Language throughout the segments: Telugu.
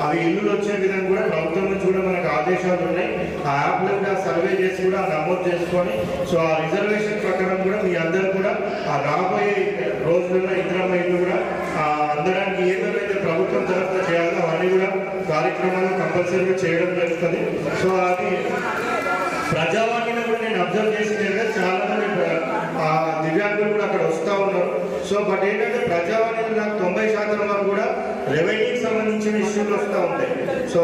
అవి ఇల్లులు వచ్చే విధంగా కూడా ప్రభుత్వం నుంచి కూడా మనకు ఆదేశాలు ఉన్నాయి. ఆ యాప్లో కూడా సర్వే చేసి కూడా నమోదు చేసుకొని సో ఆ రిజర్వేషన్ ప్రకారం కూడా మీ అందరూ కూడా ఆ రాబోయే రోజులలో ఇంద్రమ్మ ఇల్లు కూడా ఆ, అందడానికి ఏదైతే ప్రభుత్వం తరఫున చేయాలో అవన్నీ కూడా కార్యక్రమాలు కంపల్సరీగా చేయడం జరుగుతుంది. సో అది ప్రజావాణిలో కూడా నేను అబ్జర్వ్ చేసింది చాలా మంది ఆ, దివ్యాంగులు కూడా అక్కడ వస్తూ ఉన్నారు. సో బట్ ఏంటంటే ప్రజావాణిలో నాకు తొంభై శాతం వరకు కూడా రెవెన్యూకి సంబంధించిన ఇష్యూలు వస్తూ ఉంటాయి. సో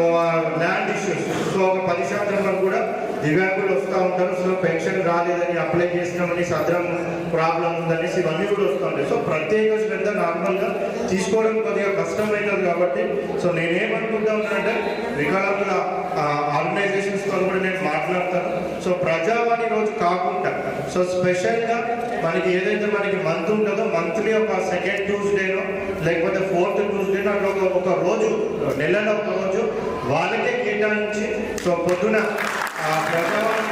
ల్యాండ్ ఇష్యూస్ సో ఒక పది శాతం వరకు కూడా దివ్యాంగులు వస్తూ ఉంటారు. సో పెన్షన్ రాలేదని అప్లై చేసినామని సద్రం ప్రాబ్లం ఉందనేసి ఇవన్నీ కూడా వస్తూ ఉంటాయి. సో ప్రత్యేక శ్రద్ధ నార్మల్గా తీసుకోవడం కొద్దిగా కష్టమైనది కాబట్టి సో నేనేమనుకుంటా ఉన్నానంటే వికలాంగుల ఆర్గనైజేషన్స్తో కూడా నేను మాట్లాడతాను. సో ప్రజావాణి రోజు కాకుండా సో స్పెషల్గా మనకి ఏదైతే మనకి మంత్ ఉంటుందో మంత్లీ ఒక సెకండ్ ట్యూస్డేనో లేకపోతే ఫోర్త్ ట్యూస్డేనో అట్లా ఒక ఒక రోజు నెలలో ఒక రోజు వాళ్ళకే కేటాయించి సో పొద్దున ప్రజావాణి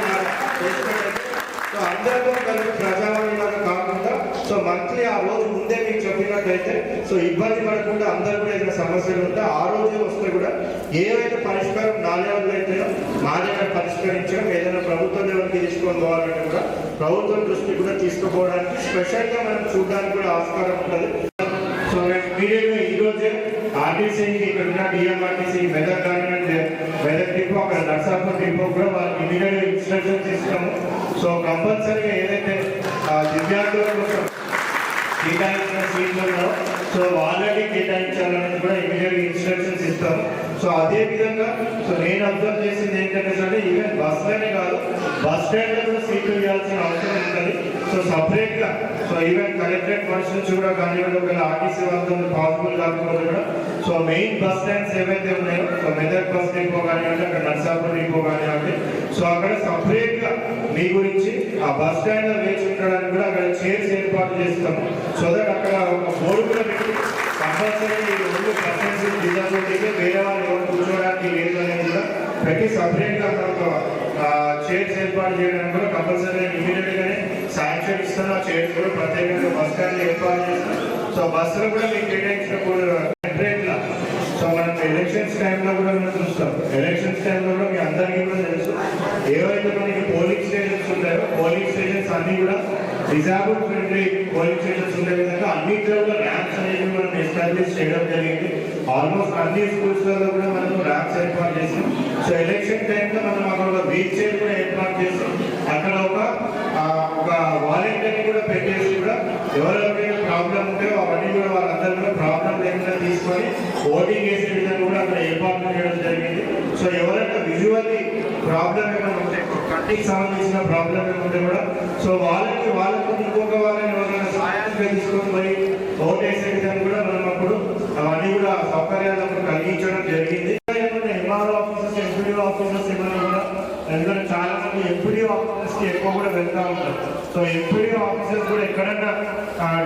సో అందరితో కలిపి ప్రజావాణి లాగా కాకుండా సో మంత్లీ ఆ రోజు ముందే మీకు చెప్పినట్లయితే సో ఇబ్బంది పడకుండా అందరూ కూడా ఏదైనా సమస్యలు ఉంటే ఆ రోజే వస్తే కూడా ఏవైతే పరిష్కారం నాలుగు అయితే అయితేనో మా దగ్గర పరిష్కరించడం ఏదైనా ప్రభుత్వం లెవెల్కి తీసుకొని పోవాలంటే కూడా ప్రభుత్వం దృష్టి కూడా తీసుకుపోవడానికి స్పెషల్గా మనం చూడడానికి కూడా ఆస్కారం ఉంటుంది. సో మేము ఇమీడియట్గా ఈ రోజే ఆర్టీసీకి ఇక్కడ ఉన్న DMRTC Medak government Medak depot అక్కడ నర్సాపూర్ డిపో కూడా వాళ్ళకి ఇమీడియట్గా ఇన్స్ట్రక్షన్ ఇస్తాము సో కంపల్సరీగా ఏదైతే ఆ, దివ్యాంగుల కోసం కేటాయించిన సీట్లలో సో ఆల్రెడీ కేటాయించాలని కూడా ఇమీడియట్ ఇన్స్ట్రక్షన్స్ ఇస్తాము. సో అదే విధంగా సో నేను అబ్జర్వ్ చేసింది ఏంటంటే సరే ఈవెన్ బస్లోనే కాదు బస్ స్టాండ్లో కూడా సీట్లు ఇవ్వాల్సిన అవసరం ఉంటుంది. సో సపరేట్గా సో ఈవెన్ కలెక్టరేట్ ఫంక్షన్స్ కూడా కానివ్వండి ఒకవేళ ఆర్టీసీ వాళ్ళతో పాసిబుల్ కాకపోతే కూడా సో మెయిన్ బస్ స్టాండ్స్ ఏవైతే ఉన్నాయో సో మెదక్ బస్ డిపో కానివ్వండి అక్కడ నర్సాపూర్ డిపో కానివ్వండి సో అక్కడ సపరేట్ మీ గురించి ఆ బస్ స్టాండ్లో వేచి ఉండడానికి కూడా అక్కడ చైర్స్ ఏర్పాటు చేస్తాం సో దట్ అక్కడ ఒక బోర్డు కూడా పెట్టి కంపల్సరీ రెండు పర్సన్స్ డిజబిలిటీకి వేరే వాళ్ళు ఎవరు కూర్చోడానికి లేదు అనేది కూడా ప్రతి సపరేట్గా అక్కడ చైర్స్ ఏర్పాటు చేయడానికి కూడా కంపల్సరీ ఇమీడియట్ గానే శాంక్షన్ ఇస్తున్న చైర్స్ కూడా ప్రత్యేకంగా బస్ స్టాండ్ ఏర్పాటు చేస్తాం. సో బస్సులు కూడా మీకు కేటాయించిన సో మనం ఎలక్షన్స్ టైంలో కూడా మనం చూస్తాం. ఎలక్షన్స్ టైంలో కూడా మీ అందరికీ కూడా తెలుసు ఏవైతే మనకి పోలింగ్ స్టేషన్స్ ఉంటాయో పోలింగ్ స్టేషన్స్ అన్ని కూడా డిజాబుల్ ఫ్రెండ్లీ పోలింగ్ స్టేషన్స్ ఉండే విధంగా అన్ని కూడా ర్యాంప్స్ అనేవి మనం ఎస్టాబ్లిష్ చేయడం జరిగింది. ఆల్మోస్ట్ అన్ని స్కూల్స్లలో కూడా మనం ర్యాంప్స్ ఏర్పాటు చేసాం. సో ఎలక్షన్ టైంలో మనం అక్కడ ఒక వీక్ చైర్ కూడా ఏర్పాటు చేసాం. అక్కడ ఒక ఒక వాలంటీర్ కూడా పెట్టేసి కూడా ఎవరెవరైనా ప్రాబ్లం ఉంటే అవన్నీ కూడా వాళ్ళందరూ కూడా ప్రాబ్లం లేకుండా తీసుకొని ఓటింగ్ వేసే విధంగా కూడా అక్కడ ఏర్పాటు చేయడం జరిగింది. సో ఎవరైనా విజువల్లీ ప్రాబ్లం ఏమైనా ఉంటే కి సంబంధించిన ప్రాబ్లం ఏముంటే కూడా? సో వాళ్ళకి వాళ్ళకు ఇంకొక వాళ్ళని ఎవరైనా సహాయంగా తీసుకొని పోయి ఓట్ వేసే విధంగా కూడా మనం అప్పుడు అవన్నీ కూడా సౌకర్యాలను కలిగించడం జరిగింది. ఎంఆర్ఓ ఆఫీసర్స్ ఎంపీడీఓ ఆఫీసర్స్ ఏమైనా కూడా ఎందుకంటే చాలా మంది ఎంపీడీ ఆఫీసర్స్కి ఎక్కువ కూడా వెళ్తా ఉంటారు. సో ఎంపీడీ ఆఫీసర్స్ కూడా ఎక్కడన్నా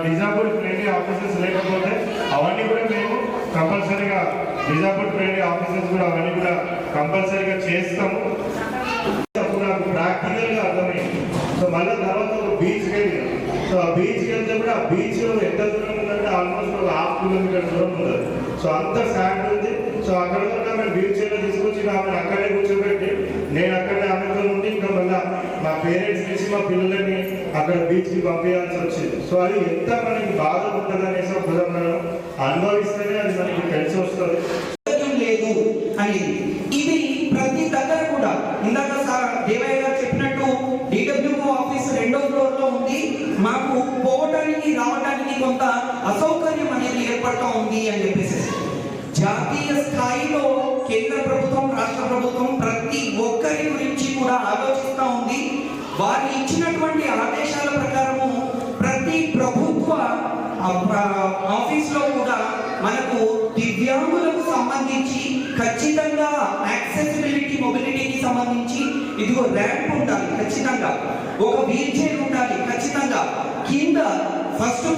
డిజాబుల్ ఫ్రెండ్లీ ఆఫీసర్స్ లేకపోతే అవన్నీ కూడా మేము కంపల్సరీగా డిజాబుల్ ఫ్రెండ్లీ ఆఫీసర్స్ కూడా అవన్నీ కూడా కంపల్సరీగా చేస్తాము అప్పుడు నాకు ప్రాక్టికల్గా అర్థమైంది సో మళ్ళీ తర్వాత ఒక బీచ్ వెళ్ళి సో ఆ బీచ్ వెళ్తే కూడా ఆ బీచ్ ఎంత దూరం ఉందంటే ఆల్మోస్ట్ ఒక హాఫ్ కిలోమీటర్ దూరం ఉంది సో అంత శాండ్ ఉంది. సో అక్కడ కూడా మేము బీచ్లో తీసుకొచ్చి ఆమె అక్కడే కూర్చోబెట్టి నేను అక్కడే ఆమెతో ఉండి ఇంకా మళ్ళీ మా పేరెంట్స్ నుంచి మా పిల్లలని అక్కడ బీచ్కి పంపించాల్సి వచ్చింది. సో అది ఎంత మనకి బాధ ఉంటుంది అనేసి ఒకసారి మనం అనుభవిస్తేనే అది మనకి తెలిసి వస్తుంది. లేదు అని ఇది ప్రతి దగ్గర కూడా ఇందాక సార్ దేవయ్య గారు చెప్పినట్టు డిడబ్ల్యూఓ ఆఫీస్ రెండో ఫ్లోర్లో ఉంది మాకు పోవటానికి రావడానికి కొంత అసౌకర్యం అనేది ఏర్పడతా ఉంది అని చెప్పేసి జాతీయ స్థాయిలో కేంద్ర ప్రభుత్వం రాష్ట్ర ప్రభుత్వం ప్రతి ఒక్కరి గురించి కూడా ఆలోచిస్తూ ఉంది. వారు ఇచ్చినటువంటి ఆదేశాల ప్రకారము ప్రతి ప్రభుత్వ ఆఫీస్లో కూడా మనకు దివ్యాంగులకు సంబంధించి ఖచ్చితంగా యాక్సెసిబిలిటీ మొబిలిటీకి సంబంధించి ఇదిగో ర్యాంప్ ఉండాలి ఖచ్చితంగా. ఒక వీల్ చైర్ ఉండాలి ఖచ్చితంగా. కింద ఫస్ట్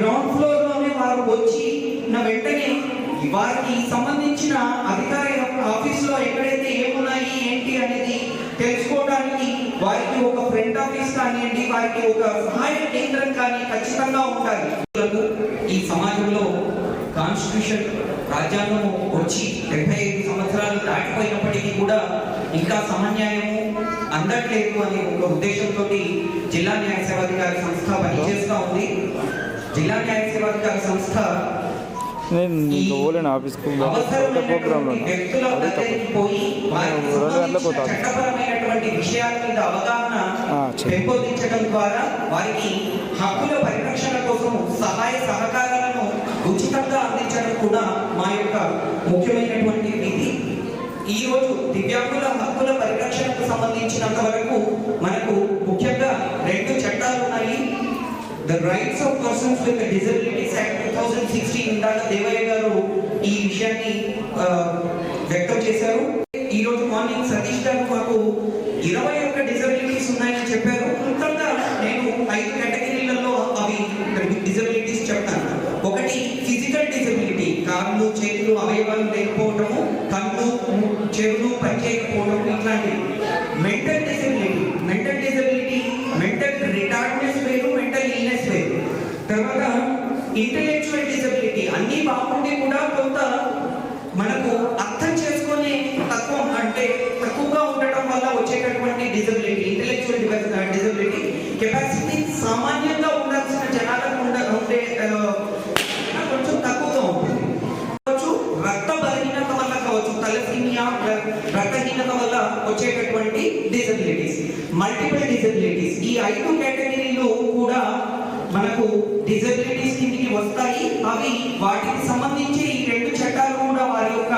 గ్రౌండ్ ఫ్లోర్లోనే వారు వచ్చి నా వెంటనే వారికి సంబంధించిన అధికార ఆఫీసులో ఎక్కడైతే ఏమున్నాయి ఏంటి అనేది తెలుసుకోవడానికి వారికి ఒక ఫ్రంట్ ఆఫీస్ కానివ్వండి వారికి ఒక సహాయ కేంద్రం కానీ ఖచ్చితంగా ఉండాలి. ఈ సమాజంలో కాన్స్టిట్యూషన్ రాజ్యాంగం వచ్చి డెబ్బై ఐదు సంవత్సరాలు దాటిపోయినప్పటికీ కూడా ఇంకా సమన్యాయము అందట్లేదు అనే ఒక ఉద్దేశంతో జిల్లా న్యాయ సేవాధికారి సంస్థ పనిచేస్తూ ఉంది. జిల్లా న్యాయ సేవాధికారి సంస్థ నేను ఇంకా పోలేను ఆఫీస్కి ప్రోగ్రాంలో రెండు గంటలకు పోతాను. పెంపొందించడం ద్వారా వారికి హక్కుల పరిరక్షణ కోసం సహాయ సహకారాలను ఉచితంగా అందించడం కూడా మా యొక్క ముఖ్యమైనటువంటి విధి. ఈ రోజు దివ్యాంగుల హక్కుల పరిరక్షణకు సంబంధించినంత వరకు మనకు ముఖ్యంగా రెండు చట్టాలు ఉన్నాయి. The rights of persons with disabilities act two thousand sixteen ఇందాక దేవయ్య గారు ఈ విషయాన్ని వ్యక్తం చేశారు. ఈ రోజు మార్నింగ్ సతీష్ గారు మాకు ఇరవై ఒక్క డిజబిలిటీస్ ఉన్నాయని చెప్పారు. మొత్తంగా నేను ఐదు కేటగిరీలలో అవి డిజబిలిటీస్ చెప్తాను. ఒకటి ఫిజికల్ డిజబిలిటీ కాళ్ళు చేతులు అవయవాలు లేకపోవడము కళ్ళు చెవులు పనిచేయకపోవడం ఇట్లాంటివి. తర్వాత ఇంటలెక్చువల్ డిజబిలిటీ అన్ని బాగుండి కూడా కొంత మనకు అర్థం చేసుకునే తక్కువ అంటే తక్కువగా ఉండటం వల్ల వచ్చేటటువంటి డిజబిలిటీ ఇంటలెక్చువల్ డిజబిలిటీ కెపాసిటీ సామాన్యంగా ఉండాల్సిన జనాలకు ఉండ ఉండే కొంచెం తక్కువగా ఉంటుంది. రక్త బలహీనత వల్ల కావచ్చు తలసీమియా రక్తహీనత వల్ల వచ్చేటటువంటి డిసబిలిటీస్ మల్టిపుల్ డిసబిలిటీస్ ఈ ఐదు కేటగిరీలు కూడా మనకు డిజబిలిటీస్ కిందికి వస్తాయి. అవి వాటికి సంబంధించి ఈ రెండు చట్టాలు కూడా వారి యొక్క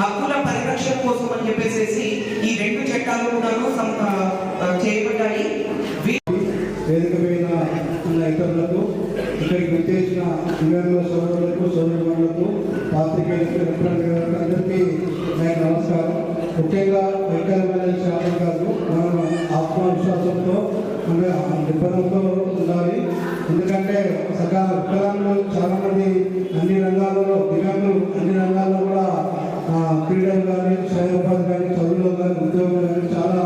హక్కుల పరిరక్షణ కోసం అని చెప్పేసి ఈ రెండు చట్టాలు కూడాను చేయబడ్డాయి. వేదిక మీద ఉన్న ఇతరులకు ఇక్కడికి విచ్చేసిన దివ్యాంగుల సోదరులకు సోదరులకు పాత్రికేయులకు ఎలక్ట్రానిక్ అందరికీ నేను నమస్కారం. ముఖ్యంగా వెంకయ్య ఎమ్మెల్యే శాతం గారు మనం ఆత్మవిశ్వాసంతో అంటే ఉండాలి. ఎందుకంటే సగా వికలాంగులు చాలా మంది అన్ని రంగాలలో దివ్యాంగులు అన్ని రంగాల్లో కూడా క్రీడలు కానీ స్వయం ఉపాధి కానీ చదువులో కానీ ఉద్యోగం కానీ చాలా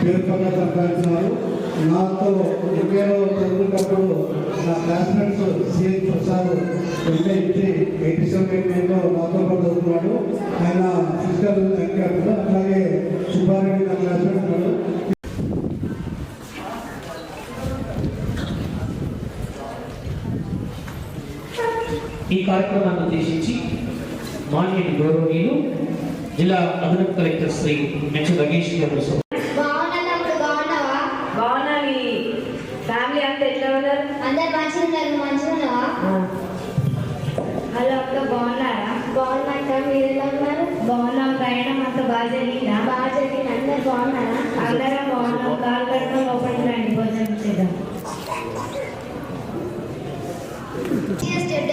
పేరు పక్క సంపాదించినారు. నాతో ఎంఏలో చదువుకున్నప్పుడు నా క్లాస్మేట్స్ సిఎం ప్రసాద్ ఎంఏ ఇచ్చి ఎయిటీ సెవెన్ ఎయిట్ నైన్లో నాతో పాటు చదువుతున్నాడు. ఆయన ఫిజికల్ హ్యాండిక్యాప్ అట్లాగే సుబ్బారెడ్డి నా క్లాస్మేట్ ఉన్నాడు కార్యక్రమాన్ని ఉద్దేశించి మాన్యుని గౌరవనీయులు జిల్లా అదనపు కలెక్టర్ శ్రీ మెచ్చ రగేష్ గారు ఫ్యామిలీ అంతా ఎట్లా ఉన్నారు? మంచిగా మంచిగా హలో బాగున్నారా? మీరు ఎలా బాగున్నాం బాగా బాగా అందరు బాగున్నారా? అందరం బాగున్నాం. కాలు కడతాం లోపలికి భోజనం చేద్దాం. స్టెప్